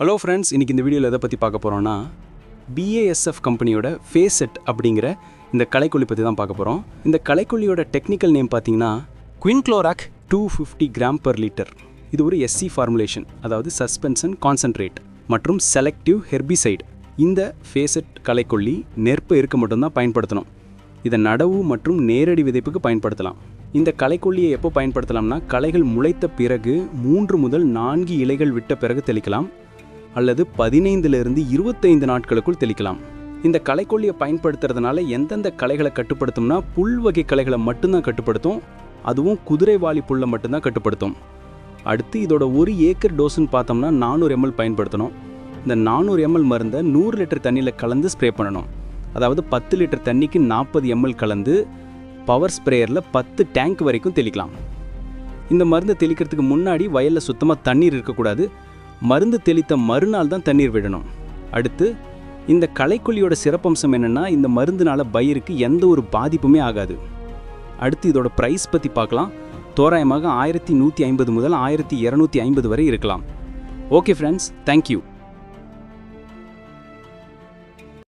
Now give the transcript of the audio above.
Hello friends இன்றைக்கி இந்த வீடியோவில் எதை பற்றி பார்க்க போகிறோன்னா பிஏஎஸ்எஃப் கம்பெனியோட ஃபேஸெட் அப்படிங்கிற இந்த கலைக்கொல்லி பற்றி தான் பார்க்க போகிறோம் இந்த கலைக்கொல்லியோட டெக்னிக்கல் நேம் பார்த்தீங்கன்னா quinclorac two fifty gram per litre இது ஒரு எஸ்சி ஃபார்முலேஷன் அதாவது சஸ்பென்ஷன் கான்சன்ட்ரேட் மற்றும் செலக்டிவ் ஹெர்பிசைட் இந்த ஃபேஸெட் கலைக்கொல்லி நெருப்பு இருக்க மட்டும்தான் பயன்படுத்தணும். இதை நடவு மற்றும் நேரடி விதைப்புக்கு பயன்படுத்தலாம். இந்த களைக்கொல்லியை எப்போ பயன்படுத்தலாம்னா களைகள் முளைத்த பிறகு மூன்று முதல் நான்கு இலைகள் விட்ட பிறகு தெளிக்கலாம். அல்லது பதினைந்திலிருந்து இருபத்தைந்து நாட்களுக்குள் தெளிக்கலாம். இந்த களைக்கொல்லியை பயன்படுத்துறதுனால எந்தெந்த களைகளை கட்டுப்படுத்தும்னா புல் வகை களைகளை மட்டும்தான் கட்டுப்படுத்தும். அதுவும் குதிரைவாலி புல்லை மட்டும்தான் கட்டுப்படுத்தும். அடுத்து இதோட ஒரு ஏக்கர் டோஸ்ன்னு பார்த்தோம்னா நானூறு எம்எல் பயன்படுத்தணும். இந்த நானூறு எம்எல் மருந்தை நூறு லிட்டர் தண்ணியில் கலந்து ஸ்ப்ரே பண்ணணும். அதாவது பத்து லிட்டர் தண்ணிக்கு நாற்பது எம்எல் கலந்து பவர் ஸ்ப்ரேயரில் பத்து டேங்க் வரைக்கும் தெளிக்கலாம். இந்த மருந்தை தெளிக்கிறதுக்கு முன்னாடி வயலில் சுத்தமாக தண்ணீர் இருக்கக்கூடாது. மருந்து தெளித்த மறுநாள் தான் தண்ணீர் விடணும். அடுத்து இந்த களைக்கொல்லியோட சிறப்பம்சம் என்னென்னா இந்த மருந்துனால பயிருக்கு எந்த ஒரு பாதிப்புமே ஆகாது. அடுத்து இதோட ப்ரைஸ் பற்றி பார்க்கலாம். தோராயமாக ஆயிரத்தி நூற்றி ஐம்பது முதல் ஆயிரத்தி இரநூத்தி ஐம்பது வரை இருக்கலாம். Okay friends thank you